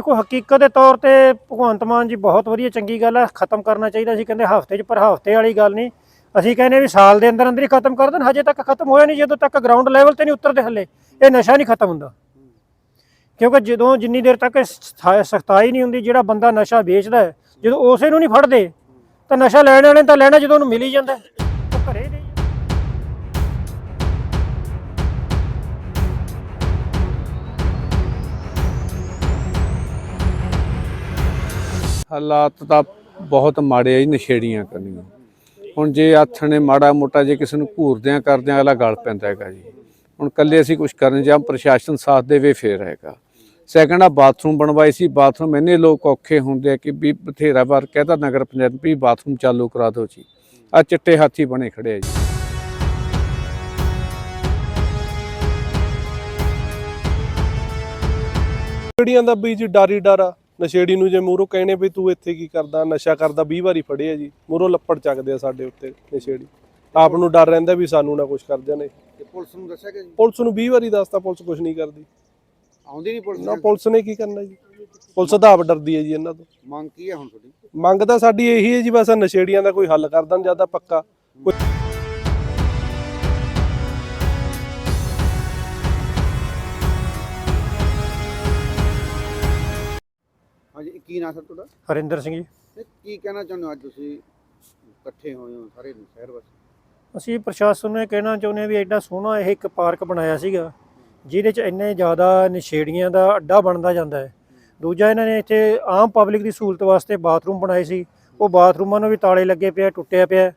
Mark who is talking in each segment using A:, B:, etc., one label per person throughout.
A: ਦੇਖੋ ਹਕੀਕਤ ਦੇ ਤੌਰ ਤੇ ਭਗਵੰਤ ਮਾਨ ਜੀ ਬਹੁਤ ਵਧੀਆ, ਚੰਗੀ ਗੱਲ ਹੈ ਖਤਮ ਕਰਨਾ ਚਾਹੀਦਾ ਸੀ, ਕਹਿੰਦੇ ਹਫ਼ਤੇ 'ਚ ਪਰ ਹਫ਼ਤੇ ਵਾਲੀ ਗੱਲ ਨਹੀਂ। ਅਸੀਂ ਕਹਿੰਦੇ ਵੀ ਸਾਲ ਦੇ ਅੰਦਰ ਅੰਦਰ ਹੀ ਖਤਮ ਕਰ ਦੇਣ, ਹਜੇ ਤੱਕ ਖਤਮ ਹੋਇਆ ਨਹੀਂ, ਜਦੋਂ ਤੱਕ ਗਰਾਊਂਡ ਲੈਵਲ ਤੇ ਨਹੀਂ ਉਤਰਦੇ ਹੱਲੇ, ਇਹ ਨਸ਼ਾ ਨਹੀਂ ਖਤਮ ਹੁੰਦਾ। ਕਿਉਂਕਿ ਜਦੋਂ ਜਿੰਨੀ ਦੇਰ ਤੱਕ ਸਖਤਾਈ ਨਹੀਂ ਹੁੰਦੀ, ਜਿਹੜਾ ਬੰਦਾ ਨਸ਼ਾ ਵੇਚਦਾ ਜਦੋਂ ਉਸੇ ਨੂੰ ਨਹੀਂ ਫੜਦੇ, ਤਾਂ ਨਸ਼ਾ ਲੈਣ ਵਾਲੇ ਤਾਂ ਲੈਣਾ, ਜਦੋਂ ਉਹਨੂੰ ਮਿਲ ਹੀ ਜਾਂਦਾ
B: ਹਾਲਾਤ ਤਾਂ ਬਹੁਤ ਮਾੜੇ ਆ ਜੀ, ਨਸ਼ੇੜੀਆਂ ਕਰਨੀਆਂ। ਹੁਣ ਜੇ ਹੱਥ ਨੇ ਮਾੜਾ ਮੋਟਾ ਜੇ ਕਿਸੇ ਨੂੰ ਘੂਰਦਿਆਂ ਕਰਦਿਆਂ ਅਗਲਾ ਗਲ ਪੈਂਦਾ ਹੈਗਾ ਜੀ। ਹੁਣ ਕੱਲੇ ਅਸੀਂ ਕੁਝ ਕਰਨ, ਜਾਂ ਪ੍ਰਸ਼ਾਸਨ ਸਾਥ ਦੇਵੇ, ਫੇਰ ਹੈਗਾ। ਸੈਕੰਡ ਆ ਬਾਥਰੂਮ ਬਣਵਾਏ ਸੀ ਬਾਥਰੂਮ ਇੰਨੇ ਲੋਕ ਔਖੇ ਹੁੰਦੇ ਆ ਕਿ ਵੀ ਬਥੇਰਾ ਵਾਰ ਕਹਤਾ ਨਗਰ ਪੰਚਾਇਤ ਵੀ ਬਾਥਰੂਮ ਚਾਲੂ ਕਰਾ ਦਿਓ ਜੀ। ਆ ਚਿੱਟੇ ਹਾਥੀ ਬਣੇ ਖੜੇ ਆ ਜੀ।
C: ਨਸ਼ੇੜੀਆਂ ਦਾ ਬੀਜ ਡਾਰੀ ਡਾਰਾ ਨਸ਼ੇੜੀ ਨੂੰ ਜੇ ਮੂਰੋ ਕਹਿੰਦੇ ਵੀ ਤੂੰ ਇੱਥੇ ਕੀ ਕਰਦਾ ਨਸ਼ਾ ਕਰਦਾ 20 ਵਾਰੀ ਫੜਿਆ ਜੀ ਮੂਰੋ ਲੱਪੜ ਚੱਕਦੇ ਆ ਸਾਡੇ ਉੱਤੇ ਨਸ਼ੇੜੀ। ਆਪ ਨੂੰ ਡਰ ਰਹਿੰਦਾ ਵੀ ਸਾਨੂੰ ਨਾ ਕੁਝ ਕਰ ਜਾਣੇ।
D: ਤੇ ਪੁਲਿਸ ਨੂੰ ਦੱਸਿਆ ਕਿ
C: ਪੁਲਿਸ ਨੂੰ 20 ਵਾਰੀ ਦੱਸਤਾ ਪੁਲਿਸ ਕੁਝ ਨਹੀਂ ਕਰਦੀ।
D: ਆਉਂਦੀ ਨਹੀਂ ਪੁਲਿਸ
C: ਨਾ ਪੁਲਿਸ ਨੇ ਕੀ ਕਰਨਾ ਜੀ? ਪੁਲਿਸ ਤਾਂ ਆਪ ਡਰਦੀ ਹੈ ਜੀ ਇਹਨਾਂ ਤੋਂ।
D: ਮੰਗ ਕੀ ਹੈ ਹੁਣ ਤੁਹਾਡੀ?
C: ਮੰਗ ਤਾਂ ਸਾਡੀ ਇਹੀ ਹੈ ਜੀ ਬਸ ਨਸ਼ੇੜੀਆਂ ਦਾ ਕੋਈ ਹੱਲ ਕਰ ਦੇਣ ਜ਼ਿਆਦਾ ਪੱਕਾ। ਕੋਈ
D: ਕੀ ਨਾਂ ਸਰ ਤੁਹਾਡਾ?
A: ਹਰਿੰਦਰ ਸਿੰਘ ਜੀ।
D: ਤੇ ਕੀ ਕਹਿਣਾ ਚਾਹੁੰਦੇ ਹੋ ਅੱਜ ਤੁਸੀਂ ਇਕੱਠੇ ਹੋਏ ਹੋ ਸਾਰੇ ਸ਼ਹਿਰ ਵਾਸੀ?
A: ਅਸੀਂ ਪ੍ਰਸ਼ਾਸਨ ਨੂੰ ਇਹ ਕਹਿਣਾ ਚਾਹੁੰਦੇ ਹਾਂ ਵੀ ਐਡਾ ਸੋਹਣਾ ਇਹ ਇੱਕ ਪਾਰਕ ਬਣਾਇਆ ਸੀਗਾ ਜਿਹਦੇ 'ਚ ਇੰਨੇ ਜ਼ਿਆਦਾ ਨਸ਼ੇੜੀਆਂ ਦਾ ਅੱਡਾ ਬਣਦਾ ਜਾਂਦਾ ਹੈ। ਦੂਜਾ ਇਹਨਾਂ ਨੇ ਇੱਥੇ ਆਮ ਪਬਲਿਕ ਦੀ ਸਹੂਲਤ ਵਾਸਤੇ ਬਾਥਰੂਮ ਬਣਾਏ ਸੀ। ਉਹ ਬਾਥਰੂਮਾਂ ਨੂੰ ਵੀ ਤਾਲੇ ਲੱਗੇ ਪਿਆ ਟੁੱਟਿਆ ਪਿਆ।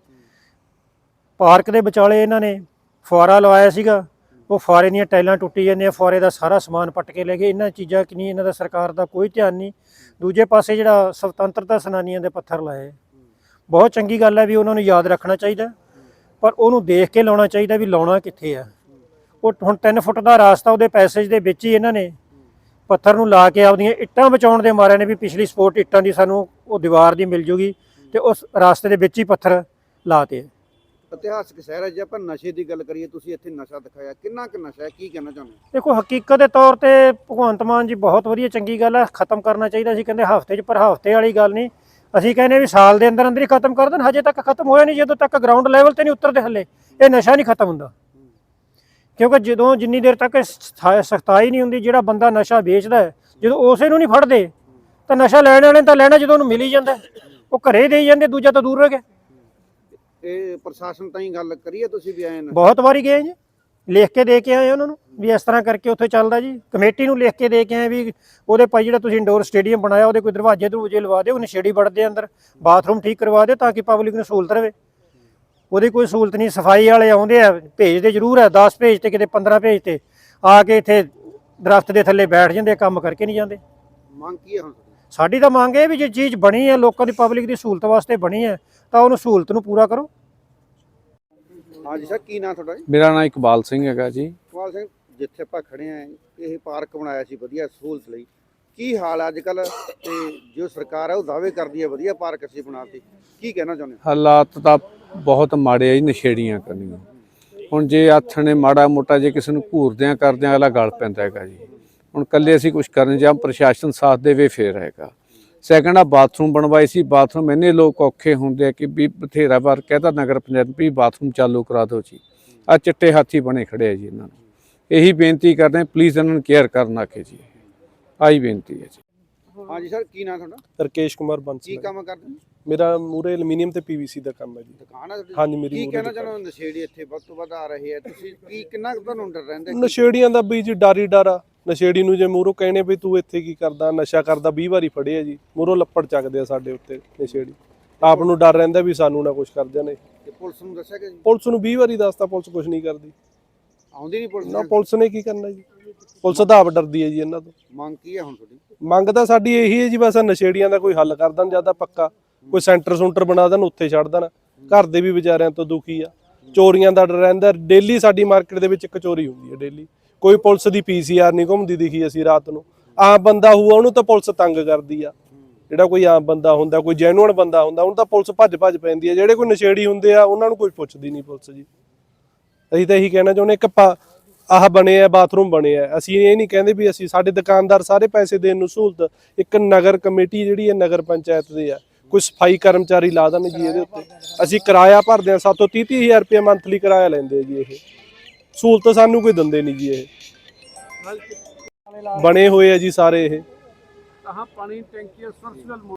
A: ਪਾਰਕ ਦੇ ਵਿਚਾਲੇ ਇਹਨਾਂ ਨੇ ਫੁਆਰਾ ਲਵਾਇਆ ਸੀਗਾ। ਉਹ ਫੁਆਰੇ ਦੀਆਂ ਟਾਈਲਾਂ ਟੁੱਟੀ ਜਾਂਦੀਆਂ ਫੁਆਰੇ ਦਾ ਸਾਰਾ ਸਮਾਨ ਪੱਟ ਕੇ ਲੈ ਗਏ। ਇਹਨਾਂ ਚੀਜ਼ਾਂ ਕਿ ਨਹੀਂ, ਇਹਨਾਂ ਦਾ ਸਰਕਾਰ ਦਾ ਕੋਈ ਧਿਆਨ ਨਹੀਂ। ਦੂਜੇ ਪਾਸੇ ਜਿਹੜਾ ਸੁਤੰਤਰਤਾ ਸੈਨਾਨੀਆਂ ਦੇ ਪੱਥਰ ਲਾਏ। ਬਹੁਤ ਚੰਗੀ ਗੱਲ ਹੈ ਵੀ ਉਹਨਾਂ ਨੂੰ ਯਾਦ ਰੱਖਣਾ ਚਾਹੀਦਾ। ਪਰ ਉਹਨੂੰ ਦੇਖ ਕੇ ਲਾਉਣਾ ਚਾਹੀਦਾ ਵੀ ਲਾਉਣਾ ਕਿੱਥੇ ਆ। ਉਹ ਹੁਣ 3 ਫੁੱਟ ਦਾ ਰਾਸਤਾ ਉਹਦੇ ਪੈਸੇਜ ਦੇ ਵਿੱਚ ਹੀ ਇਹਨਾਂ ਨੇ ਪੱਥਰ ਨੂੰ ਲਾ ਕੇ ਆਪਦੀਆਂ ਇੱਟਾਂ ਬਚਾਉਣ ਦੇ ਮਾਰਿਆਂ ਨੇ ਵੀ ਪਿਛਲੀ ਸਪੋਰਟ ਇੱਟਾਂ ਦੀ ਸਾਨੂੰ ਉਹ ਦੀਵਾਰ ਦੀ ਮਿਲ ਜੂਗੀ ਤੇ ਉਸ ਰਾਸਤੇ ਦੇ ਵਿੱਚ ਹੀ ਪੱਥਰ ਲਾਤੇ
D: ਇਤਿਹਾਸਕ ਸ਼ਹਿਰ ਹੈ, ਜੇ ਆਪਾਂ ਨਸ਼ੇ ਦੀ ਗੱਲ ਕਰੀਏ, ਤੁਸੀਂ ਇੱਥੇ ਨਸ਼ਾ ਦਿਖਾਇਆ। ਕਿੰਨਾ ਕੁ ਨਸ਼ਾ ਹੈ? ਕੀ ਕਹਿਣਾ ਚਾਹੁੰਦੇ ਹੋ?
A: ਦੇਖੋ, ਹਕੀਕਤ ਦੇ ਤੌਰ ਤੇ ਭਗਵੰਤ ਮਾਨ ਜੀ ਬਹੁਤ ਵਧੀਆ, ਚੰਗੀ ਗੱਲ ਹੈ। ਖਤਮ ਕਰਨਾ ਚਾਹੀਦਾ ਸੀ। ਕਹਿੰਦੇ ਹਫ਼ਤੇ 'ਚ ਪਰ ਹਫ਼ਤੇ ਵਾਲੀ ਗੱਲ ਨਹੀਂ। ਅਸੀਂ ਕਹਿੰਦੇ ਵੀ ਸਾਲ ਦੇ ਅੰਦਰ ਅੰਦਰ ਹੀ ਖਤਮ ਕਰ ਦੇਣ। ਹਜੇ ਤੱਕ ਖਤਮ ਹੋਇਆ ਨਹੀਂ। ਜਦੋਂ ਤੱਕ ਗਰਾਊਂਡ ਲੈਵਲ ਤੇ ਨਹੀਂ ਉਤਰਦੇ ਹੱਲੇ, ਇਹ ਨਸ਼ਾ ਨਹੀਂ ਖਤਮ ਹੁੰਦਾ। ਕਿਉਂਕਿ ਜਦੋਂ ਜਿੰਨੀ ਦੇਰ ਤੱਕ ਸਖਤਾਈ ਨਹੀਂ ਹੁੰਦੀ, ਜਿਹੜਾ ਬੰਦਾ ਨਸ਼ਾ ਵੇਚਦਾ ਹੈ, ਜਦੋਂ ਉਸੇ ਨੂੰ ਨਹੀਂ ਫੜਦੇ, ਤਾਂ ਨਸ਼ਾ ਲੈਣ ਵਾਲੇ ਨੇ ਤਾਂ ਲੈਣਾ, ਜਦੋਂ ਉਹਨੂੰ ਮਿਲ ਹੀ ਜਾਂਦਾ ਹੈ। ਉਹ ਘਰੇ ਦੇਈ ਜਾਂਦੇ, ਦੂਜਾ ਤਾਂ ਦੂਰ ਰਹਿ ਗਿਆ।
D: ਇਹ ਪ੍ਰਸ਼ਾਸਨ ਤਾਂ ਹੀ ਗੱਲ ਕਰੀਏ ਤੁਸੀਂ ਵੀ ਆਏ ਨਾ
A: ਬਹੁਤ ਵਾਰੀ ਗਏ ਜੀ। ਲਿਖ ਕੇ ਦੇ ਕੇ ਆਏ ਉਹਨਾਂ ਨੂੰ ਵੀ ਇਸ ਤਰ੍ਹਾਂ ਕਰਕੇ ਉੱਥੇ ਚੱਲਦਾ ਜੀ। ਕਮੇਟੀ ਨੂੰ ਲਿਖ ਕੇ ਦੇ ਕੇ ਆਏ ਵੀ ਉਹਦੇ ਭਾਈ ਜਿਹੜਾ ਤੁਸੀਂ ਇੰਡੋਰ ਸਟੇਡੀਅਮ ਬਣਾਇਆ ਉਹਦੇ ਕੋਈ ਦਰਵਾਜ਼ੇ ਦਰੂਜੇ ਲਵਾ ਦਿਓ ਨਸ਼ੇੜੀ ਵੜਦੇ ਅੰਦਰ ਬਾਥਰੂਮ ਠੀਕ ਕਰਵਾ ਦਿਓ ਤਾਂ ਕਿ ਪਬਲਿਕ ਨੂੰ ਸਹੂਲਤ ਰਵੇ। ਉਹਦੀ ਕੋਈ ਸਹੂਲਤ ਨਹੀਂ ਸਫ਼ਾਈ ਵਾਲੇ ਆਉਂਦੇ ਆ ਭੇਜਦੇ ਜ਼ਰੂਰ ਆ 10 ਭੇਜ ਤੇ ਕਿਤੇ 15 ਭੇਜ ਤੇ ਆ ਕੇ ਇੱਥੇ ਦਰਖਤ ਦੇ ਥੱਲੇ ਬੈਠ ਜਾਂਦੇ ਕੰਮ ਕਰਕੇ ਨਹੀਂ ਜਾਂਦੇ।
D: ਮੰਗ ਕੀ ਹੈ ਹੁਣ?
A: ਸਾਡੀ ਤਾਂ ਮੰਗ ਇਹ ਵੀ ਜੇ ਚੀਜ਼ ਬਣੀ ਹੈ ਲੋਕਾਂ ਦੀ ਪਬਲਿਕ ਦੀ ਸਹੂਲਤ ਵਾਸਤੇ ਬਣੀ ਹੈ ਤਾਂ ਉਹਨੂੰ ਸਹੂਲਤ ਨੂੰ ਪੂਰਾ ਕਰੋ।
D: ਹਾਂਜੀ ਸਰ ਕੀ ਨਾਂ ਤੁਹਾਡਾ ਜੀ?
B: ਮੇਰਾ ਨਾਮ ਇਕਬਾਲ ਸਿੰਘ ਹੈਗਾ ਜੀ।
D: ਕੁਮਾਰ ਸਿੰਘ ਜਿੱਥੇ ਆਪਾਂ ਖੜੇ ਆ ਇਹ ਪਾਰਕ ਬਣਾਇਆ ਸੀ ਵਧੀਆ ਸਹੂਲਤ ਲਈ। ਕੀ ਹਾਲ ਹੈ ਅੱਜ ਕੱਲ ਤੇ ਜੋ ਸਰਕਾਰ ਹੈ ਉਹ ਦਾਅਵੇ ਕਰਦੀ ਹੈ ਵਧੀਆ ਪਾਰਕ ਅਸੀਂ ਬਣਾਤੀ। ਕੀ ਕਹਿਣਾ ਚਾਹੁੰਦੇ ਹੋ?
B: ਹਾਲਾਤ ਤਾਂ ਬਹੁਤ ਮਾੜੇ ਆ ਜੀ ਨਸ਼ੇੜੀਆਂ ਕਰਨੀਆਂ। ਹੁਣ ਜੇ ਹੱਥ ਨੇ ਮਾੜਾ ਮੋਟਾ ਜੇ ਕਿਸੇ ਨੂੰ ਘੂਰਦਿਆਂ ਕਰਦਿਆਂ ਅਗਲਾ ਗਲ ਪੈਂਦਾ ਹੈਗਾ ਜੀ। ਹੁਣ ਕੱਲੇ ਅਸੀਂ ਕੁਝ ਕਰਨ ਜਾਂ ਪ੍ਰਸ਼ਾਸਨ ਸਾਥ ਦੇਵੇ ਫੇਰ ਹੈਗਾ। ਸੈਕੰਡ ਆ ਬਾਥਰੂਮ ਬਣਵਾਏ ਸੀ। ਬਾਥਰੂਮ ਇੰਨੇ ਲੋਕ ਔਖੇ ਹੁੰਦੇ ਆ ਕਿ ਵੀ ਬਥੇਰਾ ਵਾਰ ਕਹਤਾ ਨਗਰ ਪੰਚਾਇਤ ਵੀ ਬਾਥਰੂਮ ਚਾਲੂ ਕਰਾ ਦਿਓ ਜੀ। ਆ ਚਿੱਟੇ ਹਾਥੀ ਬਣੇ ਖੜੇ ਆ ਜੀ ਇਹਨਾਂ ਨੂੰ। ਇਹੀ ਬੇਨਤੀ ਕਰਦੇ ਪਲੀਜ਼ ਇਹਨਾਂ ਨੂੰ ਕੇਅਰ ਕਰਨ ਆਖੇ ਜੀ। ਆਹੀ ਬੇਨਤੀ ਹੈ ਜੀ।
D: ਹਾਂਜੀ ਸਰ ਕੀ ਨਾਂ ਤੁਹਾਡਾ?
C: ਰਕੇਸ਼ ਕੁਮਾਰ
D: ਕੀ
C: ਬੰਸਲ
D: ਕੰਮ ਕਰਦੇ ਹੋ?
C: ਮੇਰਾ ਮੂਰੇ ਐਲੂਮੀਨੀਅਮ ਤੇ ਪੀਵੀਸੀ ਦਾ ਕੰਮ ਹੈ ਜੀ।
D: ਦੁਕਾਨ ਹੈ ਤੁਹਾਡੀ?
C: ਹਾਂਜੀ ਮੇਰੀ
D: ਕੀ ਕਹਿਣਾ। ਚਾਹੁੰਦੇ ਨਸ਼ੇੜੀ ਇੱਥੇ? ਵੱਧ ਤੋਂ ਵੱਧ ਆ ਰਹੇ ਆ। ਤੁਸੀਂ ਕੀ ਕਿੰਨਾ ਕੁ ਤੁਹਾਨੂੰ ਡਰ ਰਹਿੰਦਾ ਕੀ-
C: ਨਸ਼ੇੜੀਆਂ ਦਾ ਬੀਜ ਡਾਰੀ ਡਾਰਾ ਨਸ਼ੇੜੀ ਨੂੰ ਜੇ ਮੂਰੋ ਕਹਿੰਦੇ ਵੀ ਤੂੰ ਇੱਥੇ ਕੀ ਕਰਦਾ ਨਸ਼ਾ ਕਰਦਾ 20 ਵਾਰੀ ਫੜਿਆ ਜੀ ਮੂਰੋ ਲੱਪੜ ਚੱਕਦੇ ਆ ਸਾਡੇ ਉੱਤੇ ਨਸ਼ੇੜੀ। ਆਪ ਨੂੰ ਡਰ ਰਹਿੰਦਾ ਵੀ ਸਾਨੂੰ ਨਾ ਕੁਝ ਕਰ ਜਾਣੇ।
D: ਤੇ ਪੁਲਿਸ ਨੂੰ ਦੱਸਿਆ ਕਿ
C: ਪੁਲਿਸ ਨੂੰ 20 ਵਾਰੀ ਦੱਸਤਾ ਪੁਲਿਸ ਕੁਝ ਨਹੀਂ ਕਰਦੀ।
D: ਆਉਂਦੀ ਨਹੀਂ ਪੁਲਿਸ?
C: ਨਾ ਪੁਲਿਸ ਨੇ ਕੀ ਕਰਨਾ ਜੀ? ਪੁਲਿਸ ਤਾਂ ਆਪ ਡਰਦੀ ਹੈ ਜੀ ਇਹਨਾਂ ਤੋਂ।
D: ਮੰਗ ਕੀ ਹੈ ਹੁਣ ਤੁਹਾਡੀ?
C: ਮੰਗ ਤਾਂ ਸਾਡੀ ਇਹੀ ਹੈ ਜੀ ਬਸ ਨਸ਼ੇੜੀਆਂ ਦਾ ਕੋਈ ਹੱਲ ਕਰ ਦੇਣ ਜ਼ਿਆਦਾ ਪੱਕਾ ਕੋਈ ਸੈਂਟਰ ਸੁੰਟਰ ਬਣਾ ਦੇਣ ਉੱਥੇ ਛੱਡ ਦੇਣ। ਘਰ ਦੇ ਵੀ ਵਿਚਾਰਿਆਂ ਤੋਂ ਦੁਖੀ ਆ। ਚੋਰੀਆਂ ਦਾ ਡਰ ਰਹਿੰਦਾ ਡੇਲੀ ਸਾਡੀ ਮਾਰਕੀਟ ਦੇ ਵਿੱਚ ਇੱਕ ਚੋਰੀ ਹੁੰਦੀ ਹੈ ਡੇਲੀ। ਕੋਈ ਪੁਲਿਸ ਦੀ ਪੀਸੀਆਰ ਨਹੀਂ ਘੁੰਮਦੀ ਦਿਖੀ ਅਸੀਂ ਰਾਤ ਨੂੰ। ਆਮ ਬੰਦਾ ਹੋਊ ਉਹਨੂੰ ਤਾਂ ਪੁਲਿਸ ਤੰਗ ਕਰਦੀ ਆ। ਜਿਹੜਾ ਕੋਈ ਆਮ ਬੰਦਾ ਹੁੰਦਾ, ਕੋਈ ਜੈਨੂਅਨ ਬੰਦਾ ਹੁੰਦਾ, ਉਹਨੂੰ ਤਾਂ ਪੁਲਿਸ ਭੱਜ ਭੱਜ ਪੈਂਦੀ ਆ। ਜਿਹੜੇ ਕੋਈ ਨਸ਼ੇੜੀ ਹੁੰਦੇ ਆ, ਉਹਨਾਂ ਨੂੰ ਕੋਈ ਪੁੱਛਦੀ ਨਹੀਂ ਪੁਲਿਸ ਜੀ। ਅਸੀਂ ਤਾਂ ਇਹੀ ਕਹਿਣਾ ਚਾਹੁੰਦੇ, ਇੱਕ ਆਹ ਬਣੇ ਆ, ਬਾਥਰੂਮ ਬਣੇ ਆ। ਅਸੀਂ ਇਹ ਨਹੀਂ ਕਹਿੰਦੇ ਵੀ ਅਸੀਂ, ਸਾਡੇ ਦੁਕਾਨਦਾਰ ਸਾਰੇ ਪੈਸੇ ਦੇਣ ਨੂੰ ਸਹੂਲਤ। ਇੱਕ ਨਗਰ ਕਮੇਟੀ ਜਿਹੜੀ ਹੈ ਨਗਰ ਪੰਚਾਇਤ ਦੇ ਆ। ਕੋਈ ਸਫ਼ਾਈ ਕਰਮਚਾਰੀ ਲਾ ਦੇਣ ਜੀ ਇਹਦੇ ਉੱਤੇ। ਅਸੀਂ ਕਿਰਾਇਆ ਭਰਦੇ ਆ, ਸਾਤੋਂ 30 ਹਜ਼ਾਰ ਰੁਪਏ ਮੰਥਲੀ ਕਿਰਾਇਆ ਲੈਂਦੇ ਜੀ ਇਹ। ਸਹੂਲਤ ਸਾਨੂੰ ਕੋਈ ਦਿੰਦੇ ਨਹੀਂ ਜੀ ਇਹ। ਬਣੇ ਹੋਏ ਆ ਜੀ ਸਾਰੇ ਇਹ।
B: ਕਹਾਂ ਪਾਣੀ ਟੈਂਕੀਆਂ ਸਰਸਨਲ